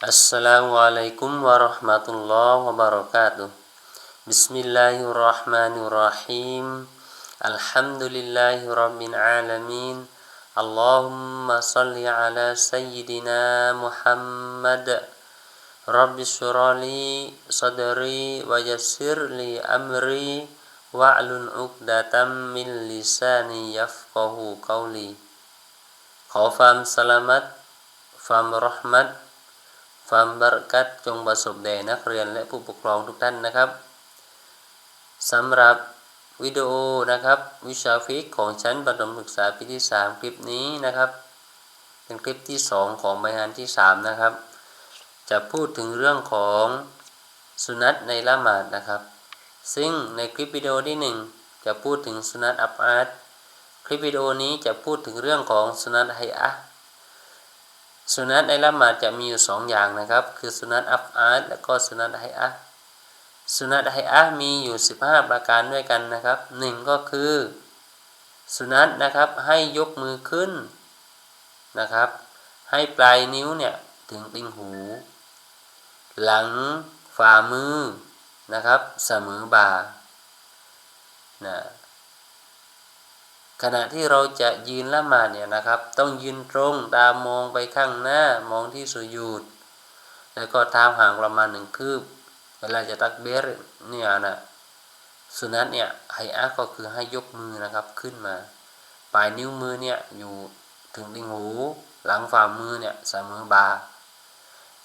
Assalamualaikum warahmatullahi wabarakatuh. Bismillahirrahmanirrahim. Alhamdulillahirabbil alamin. Allahumma salli ala sayyidina Muhammad. Rabbi syrali sadri wa yassir li amri wa'lun 'uqdatam min lisani yafqahu qawli. Khawfam salamat, fam rahmat, ความสลามัตความรหมัดความบารักัตจงประสบแด่นักเรียนและผู้ปกครองทุกท่านนะครับสำหรับวิดีโอนะครับ วิชาฟิกของชั้นประถมศึกษาปีที่ 3 คลิปนี้นะครับ เป็นคลิปที่ 2 ของใบงานที่ 3 นะครับ จะพูดถึงเรื่องของสุนัตในละหมาดนะครับ ซึ่งในคลิปวิดีโอที่ 1 จะพูดถึงสุนัตอับอาดคลิปวิดีโอนี้จะพูดถึงเรื่องของสุนัตไฮอะ สุนัตในละหมาดจะมีอยู่2อย่างนะครับ คือสุนัตอับอาดและก็สุนัตไฮอะสุนัตไฮอะมีอยู่ 15 ประการด้วยกันนะครับ 1 ก็คือ สุนัตนะครับให้ยกมือขึ้นนะครับ ให้ปลายนิ้วเนี่ยถึงติงหู หลังฝ่ามือนะครับเสมอบ่านะ ขณะที่เราจะยืนละหมาดเนี่ยนะครับ ต้องยืนตรงตามองไปข้างหน้ามองที่สุญูดแล้วก็เท้าห่างประมาณหนึ่งคืบ เวลาจะตักเบรเนี่ยนะสุนัตเนี่ยไฮอะก็คือให้ยกมือนะครับขึ้นมา ปลายนิ้วมือเนี่ยอยู่ถึงติงหูหลังฝ่ามือเนี่ยเสมอบา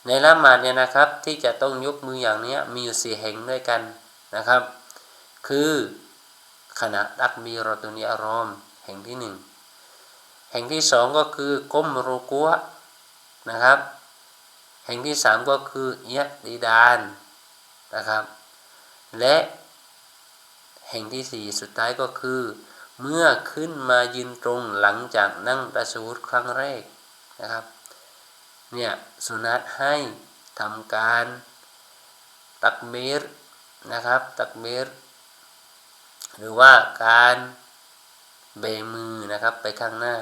ในละหมาดเนี่ยนะครับที่จะต้องยกมืออย่างนี้มีอยู่สี่แห่งด้วยกันนะครับ คือ ขณะตักบีรตุนีอารอมแห่งที่หนึ่งแห่งที่สองก็คือก้มรูกัวนะครับ แห่งที่สามก็คือเอียดีดานนะครับ และแห่งที่สี่สุดท้ายก็คือ เมื่อขึ้นมายืนตรงหลังจากนั่งตัชวุฒครั้งแรกนะครับ เนี่ยสุนัตให้ทำการตักเมรนะครับ ตักเมร หรือว่าการเบมือนะครับไปข้างหน้า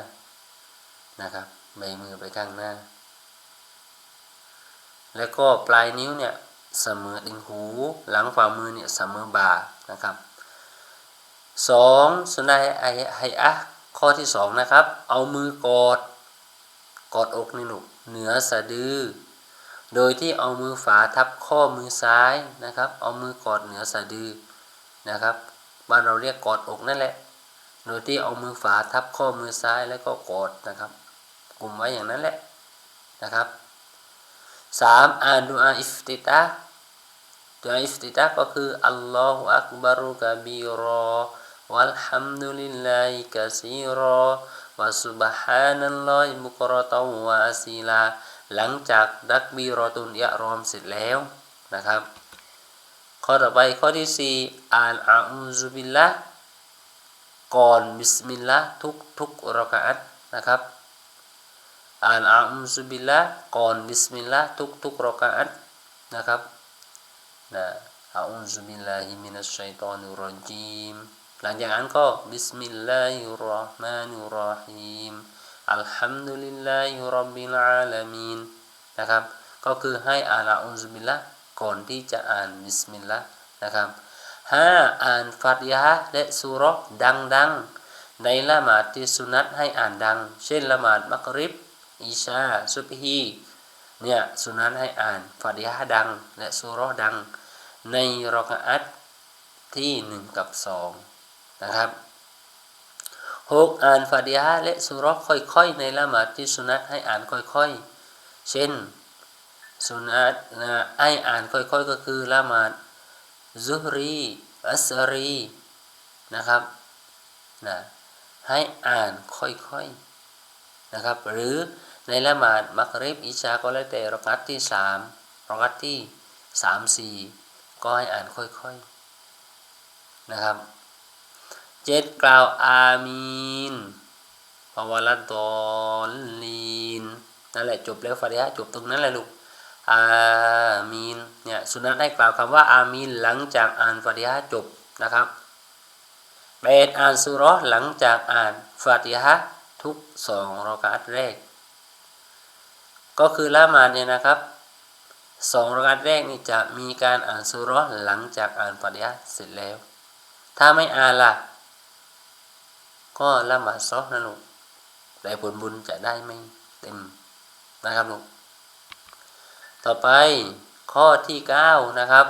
นะครับเบมือไปข้างหน้า แล้วก็ปลายนิ้วเนี่ยเสมอดิงหูหลังฝ่ามือเนี่ยเสมอบ่านะครับสองสุนัยไอไฮอะข้อที่สองนะครับ เอามือกอดกอดอกนี่หนุเหนือสะดือ โดยที่เอามือฝาทับข้อมือซ้ายนะครับ เอามือกอดเหนือสะดือนะครับ บ้านเราเรียกกอดอกนั่นแหละ โดยที่เอามือฝาทับข้อมือซ้ายแล้วก็กอดนะครับ กลุ่มไว้อย่างนั้นแหละนะครับสามอ่านดูอาอิฟติตาดูอาอิฟติตาก็คืออัลลอฮฺอักบารุกะบีรอวัลฮัมดุลิลลาฮิกะซีรอวะซุบฮานัลลอฮิบุกรอตวะอาซีลา หลังจากดักบีรอตุนยะรอมเสร็จแล้วนะครับ ข้อต่อไปข้อที่สี่อ่านอัลซุบิลละก่อนบิสมิลลาห์ทุกทุกรากาตนะครับ อ่านอัลซุบิลละก่อนบิสมิลลาห์ทุกทุกรากาตนะครับนะอัลซุบิลลาฮิมินัชชัยตอนุรจีมหลังจากนั้นก็บิสมิลลาฮิรราะห์มานุรราะฮีมอัลฮัมดุลิลลาฮิรับบิลอาลามีนนะครับ ก็คือให้อ่านอัลซุบิลละ ก่อนที่จะอ่านบิสมิลลาห์นะครับห้าอ่านฟาติฮะและสุรกดังๆ ในละหมาดที่สุนัตให้อ่านดัง เช่นละหมาดมักริบอิชาซุบฮีเนี่ยสุนัตให้อ่านฟาติฮะดัง และสุรกดัง ในรอกอัตที่หนึ่งกับสองนะครับหกอ่านฟาติฮะและสุรกค่อยๆ ในละหมาดที่สุนัตให้อ่านค่อยๆ เช่น สุนัตนะให้อ่านค่อยๆก็คือละหมาดซุฮรีอัสรีนะครับนะให้อ่านค่อยๆนะครับ หรือในละหมาดมักริบอิชาก็แล้วแต่รกัตที่สามรกัตที่สามสี่ก็ให้อ่านค่อยๆนะครับเจ็ดกล่าวอามีนภาวะละดอลลีนนั่นแหละจบแล้วฟาติฮะจบตรงนั้นแหละลูก อามีนเนี่ยสุนัตได้กล่าวคำว่าอามีนหลังจากอ่านฟาติฮะจบนะครับเบดอ่านสุรอหลังจากอ่านฟาติฮะทุกสองรอกาตแรก ก็คือละมาเนี่ยนะครับสองรากาตแรกนี่จะมีการอ่านสุราะห์หลังจากอ่านฟาติฮะเสร็จแล้ว ถ้าไม่อ่านล่ะ ก็ละหมาดซอนะลูกแต่ผลบุญจะได้ไม่เต็มนะครับลูก ต่อไปข้อที่เก้านะครับ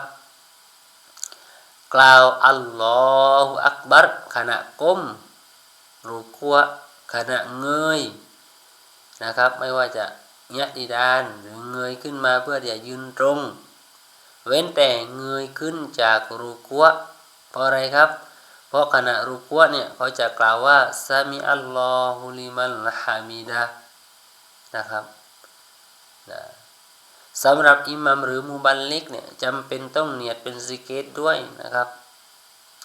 กล่าวอัลลอฮฺอักบัรขณะก้มรูกัวขณะเงยนะครับ ไม่ว่าจะยะดีดานหรือเงยขึ้นมาเพื่อจะยืนตรง เว้นแต่เงยขึ้นจากรูกัวเพราะอะไรครับ เพราะขณะรูกัวเนี่ยเขาจะกล่าวว่าซามิอัลลอฮุลิมันฮามิดะนะครับนะ สำหรับอิหมัมหรือมุบัลลิกเนี่ยจำเป็นต้องเนียดเป็นซิกเกตด้วยนะครับ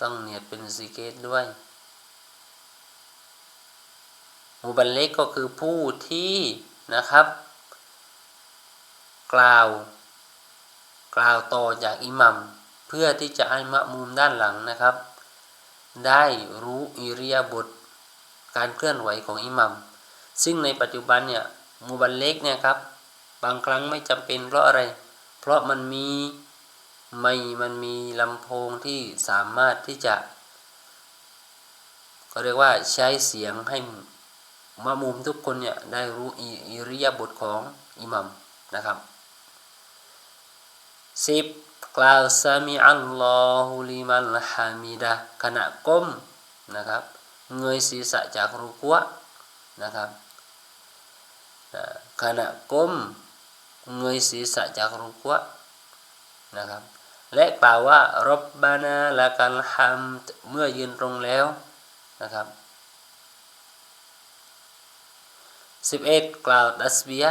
ต้องเนียดเป็นซิกเกตด้วยมุบัลลิกก็คือผู้ที่นะครับ กล่าว กล่าวต่อจากอิหมัมเพื่อที่จะให้มะมุมด้านหลังนะครับ ได้รู้อิริยาบถการเคลื่อนไหวของอิหมัมซึ่งในปัจจุบันเนี่ยมุบัลเล็กเนี่ยครับ บางครั้งไม่จำเป็นเพราะอะไร เพราะมันมีไม่มันมีลำโพงที่สามารถที่จะก็เรียกว่าใช้เสียงให้มะมุมทุกคนเนี่ยได้รู้อิริยาบถของอิหมัมนะครับสิบกล่าวซามิอัลลอฮุลิมันฮามิดะขณะก้มนะครับ เงยศีรษะจากรุกัวนะครับขณะก้ม เงยศีรษะจากรุกัวนะครับ และกล่าวว่ารบบานาละกัลฮัมเมื่อยืนตรงแล้วนะครับสิบเอ็ดกล่าวดัสบีย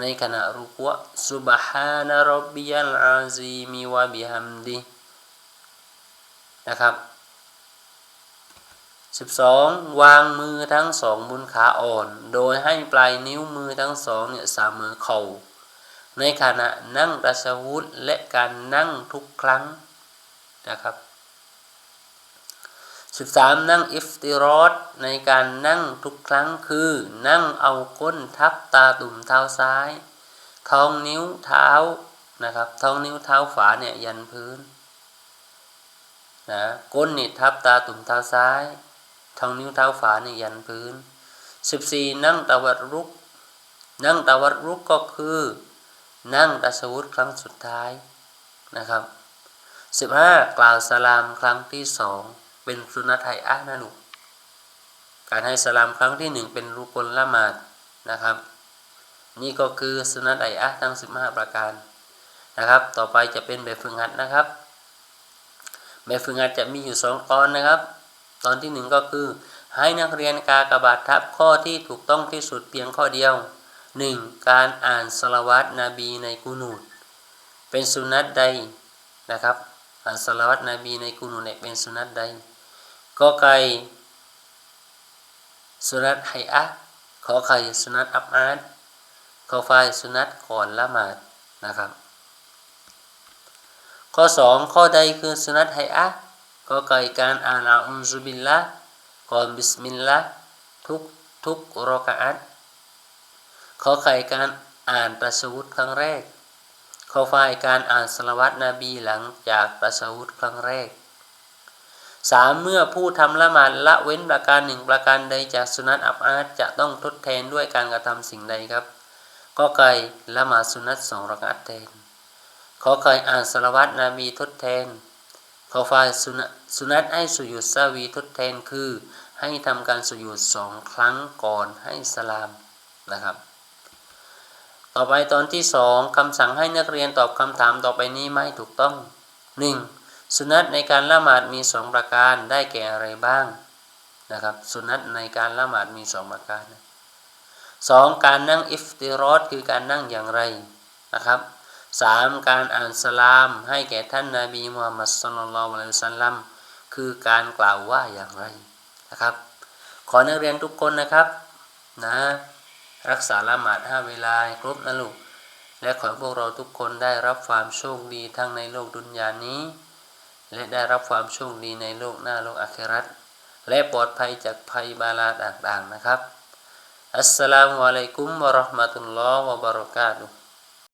ในขณะรุกัวซุบฮานะรับบิยัลอาซีมีวะบิฮัมดีนะครับสิบสองวางมือทั้งสองบนขาอ่อน โดยให้ปลายนิ้วมือทั้งสองเนี่ยสามมือเข่า ในขณะนั่งรัชวุธและการนั่งทุกครั้งนะครับสิบสามนั่งอิฟติรอดในการนั่งทุกครั้งคือ นั่งเอาก้นทับตาตุ่มเท้าซ้าย ท้องนิ้วเท้านะครับ ท้องนิ้วเท้าฝาเนี่ยยันพื้นนะก้นนี่ทับตาตุ่มเท้าซ้าย ท้องนิ้วเท้าฝาเนี่ยยันพื้นสิบสี่นั่งตะวัดรุก นั่งตะวัดรุกก็คือ นั่งตัสวุธครั้งสุดท้ายนะครับสิบห้ากล่าวสลามครั้งที่สองเป็นสุนัตไทอะนะลูการให้สลามครั้งที่หนึ่งเป็นรุกลละหมาดนะครับ นี่ก็คือสุนัตไทอะทั้งสิบห้าประการนะครับ ต่อไปจะเป็นแบบฝึกหัดนะครับ แบบฝึกหัดจะมีอยู่สองตอนนะครับ ตอนที่หนึ่งก็คือให้นักเรียนกากบาททับข้อที่ถูกต้องที่สุดเพียงข้อเดียว 1. การอ่านสลาวัตนบีในกุนูดเป็นสุนัตใดนะครับ อ่านสลาวัตนบีในกุนูดเป็นสุนัตใดก็ไก่สุนัตไฮอะขอไข่สุนัตอับอาดขอไฟสุนัตก่อนละหมาดนะครับ ข้อ 2 ข้อใดคือสุนัตไฮอะก็ไก่การอ่านอัลซุบิลละก่อนบิสมิลละทุกทุกรอกาต ขอไข่การอ่านตัสวุธครั้งแรก ขอไฟการอ่านสลวัตนบีหลังจากตัสวุธครั้งแรกสามเมื่อผู้ทำละหมาดละเว้นประการหนึ่งประการใดจากสุนัตอับอาดจะต้องทดแทนด้วยการกระทำสิ่งใดครับก็ไก่ละหมาดสุนัตสองรักอัตแทน ขอไก่อ่านสลวัตนบีทดแทน ขอฟายสุนัตสุนัตให้สุยุดซาวีทดแทนคือ ให้ทำการสุยุดสองครั้งก่อนให้สลามนะครับ ต่อไปตอนที่สองคำสั่งให้นักเรียนตอบคำถามต่อไปนี้ไม่ถูกต้องหนึ่งสุนัตในการละหมาดมีสองประการได้แก่อะไรบ้างนะครับ สุนัตในการละหมาดมีสองประการสองการนั่งอิฟติรอดคือการนั่งอย่างไรนะครับสามการอ่านสลามให้แก่ท่านนาบีมุฮัมมัดสุลลัลอะลัยฮิสัลลัมคือการกล่าวว่าอย่างไรนะครับ ขอนักเรียนทุกคนนะครับนะ รักษาละหมาดห้าเวลาครบนะลูก และขอพวกเราทุกคนได้รับความโชคดีทั้งในโลกดุนยานี้ และได้รับความโชคดีในโลกหน้าโลกอาครัตและปลอดภัยจากภัยบาลาต่างๆนะครับอัสสลามุอะลัยกุมวะราะห์มะตุลลอฮ์วะบะเราะกาตุฮ์